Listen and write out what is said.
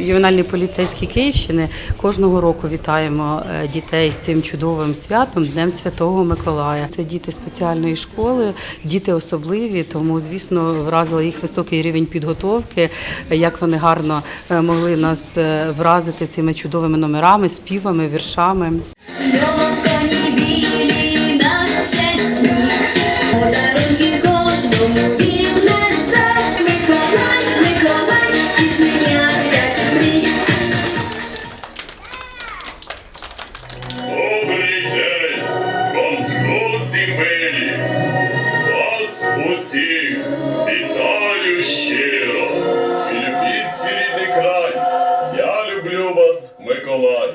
ювенальній поліцейській Київщини кожного року вітаємо е, дітей з цим чудовим святом Днем Святого Миколая. Це діти спеціальної школи, діти особливі, тому звісно вразили їх високий рівень підготовки, як вони гарно е, могли нас е, вразити цими чудовими номерами, співами, віршами. Білі на чесні, усіх вітаю щиро. І любіть свій край, я люблю вас, Миколай.